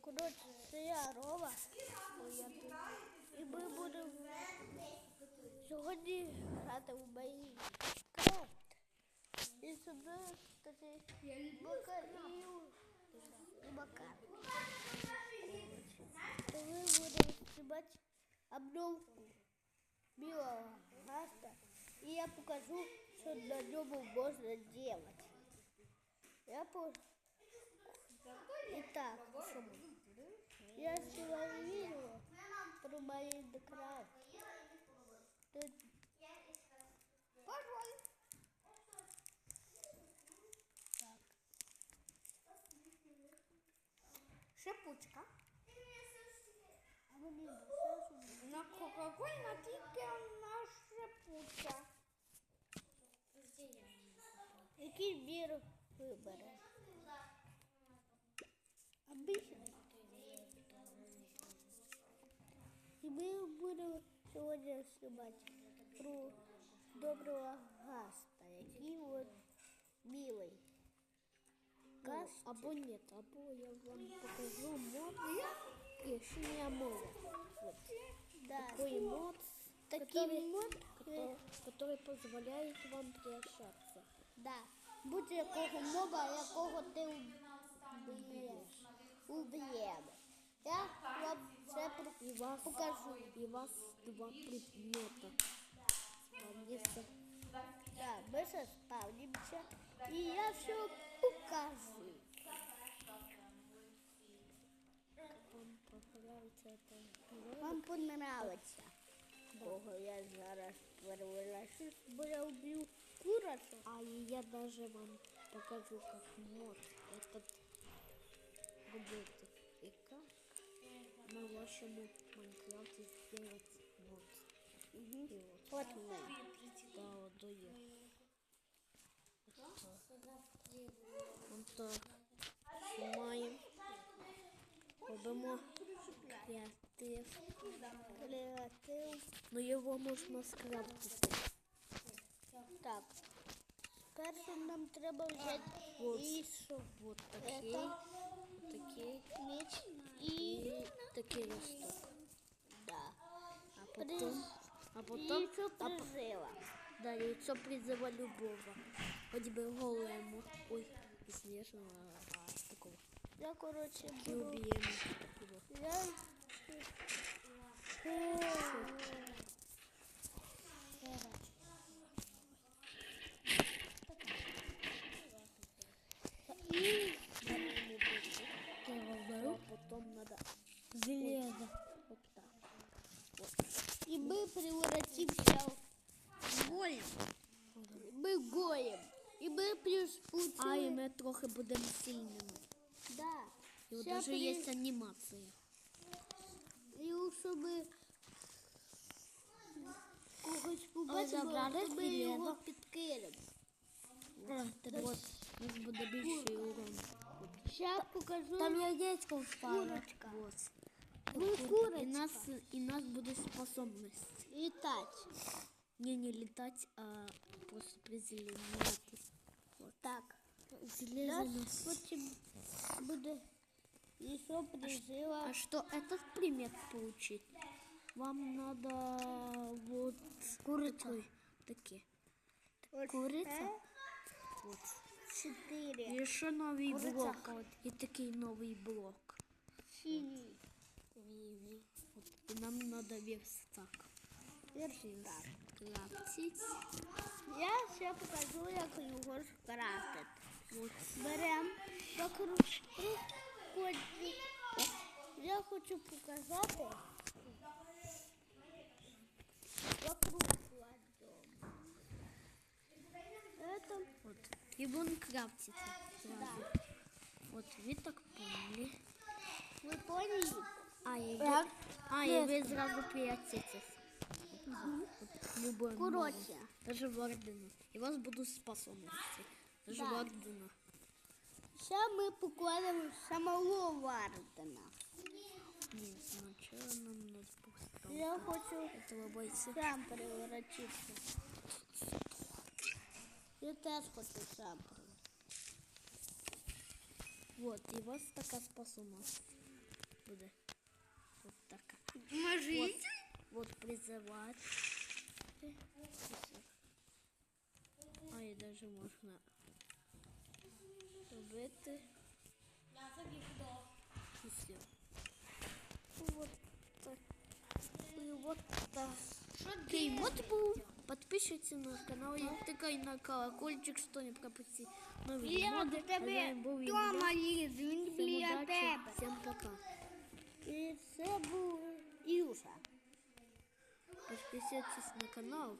Коротше, це я Рова. Ой, я тут. І ми будемо сьогодні грати в Майнкрафт. І сюди такий Макар і і Макар. Коротше, То ми будемо знімати обновку білого гаста. І я покажу, що на ньому можна делать. Я по... Итак, Майнкрафт. Тут... Так. Шипучка. А мені все На Кока-Кола тільки на шипучка. Який бір вибере? Обичний. ми будемо сьогодні знімати про доброго гаста, який от білий. Гаст. Або нет, або я вам покажу мод решения мода. Вот. Да. Такой мод, Такий который, мод, который, который позволяет вам превращаться. да. будь-якого моба, якого ти вб'єш. Уб'ємо. Я вам вас, покажу. и вас два предмета. Да, мы сейчас спавнимся, и я все покажу. Вам понравится это? Вам понравиться. Бога, я зараз перевернусь, бо я вб'ю курицю. А я даже вам покажу, как мод этот работает. И как на вашем Майнкрафте сделать мод. Угу. И вот. От ми. Да, вот доехал. Вот так. Знімаємо. Робимо креатив. Креатив. Ну його можна скрафтити. Так. Перше нам треба взяти Вот. лісу. Вот такий, Это такий меч і і... такий листок. Да. А потім, а потім, Яйцо а, по- призила. да, яйцо призива любого. Хоч би голему. Ой, снежного, а такого. Я, коротше, І буду... уб'ємо такого. Я... превратимся в голем. Ми голем. І ми плюс А і получили... ми трохи будемо сильними. Да. І от Ще даже при- є анімація. І щоб когось побачили, забрали то ми його Єлену? підкинемо. Так от, у нас буде більший урон. Зараз покажу. Там яєчко впало. Курочка. Вот. Ну, І курочка. нас, і нас буде способність. Літати. Не, не літати, а просто приземлятись. Так. Железо Нас нас. потім буде і що прижила. А что этот предмет получить? Вам надо вот курица. Такие. Куриця? Вот. Чотири. І ще новий Куриця. блок. От. І такий новий блок. Синій. От. І нам надо верстак. Верстак. Крафтить. Я ще покажу, як його скрафтити. Вот. Беремо вокруг коді. Я хочу показати вокруг кладемо. Это Вот. І він крафтиться сразу. Вот, ви так поняли. ви поняли? А, і ви, Так. а, і ви зразу прятитесь. Любой Коротше. Даже в ордена. І у вас будуть способності. Даже Да. в ордена. Ще ми покладемо самого Вардена. Ні, сначала нам надо просто Я хочу этого бойца. сам превратитися. Я теж хочу сам превратитися. Вот, і у вас така способність. буде. Вот така. Може, Вот призывать. А і даже можна робити. І все. Вот так. І вот так. Окей, вот був. Подписуйтесь на канал і тикай на колокольчик, що не пропусти нові Я моди. до тебе А з вами був Тома Ілля. ліз, він Всім біля удачі, тебе. Всім пока. І це був Ілюша. Подписывайтесь на канал.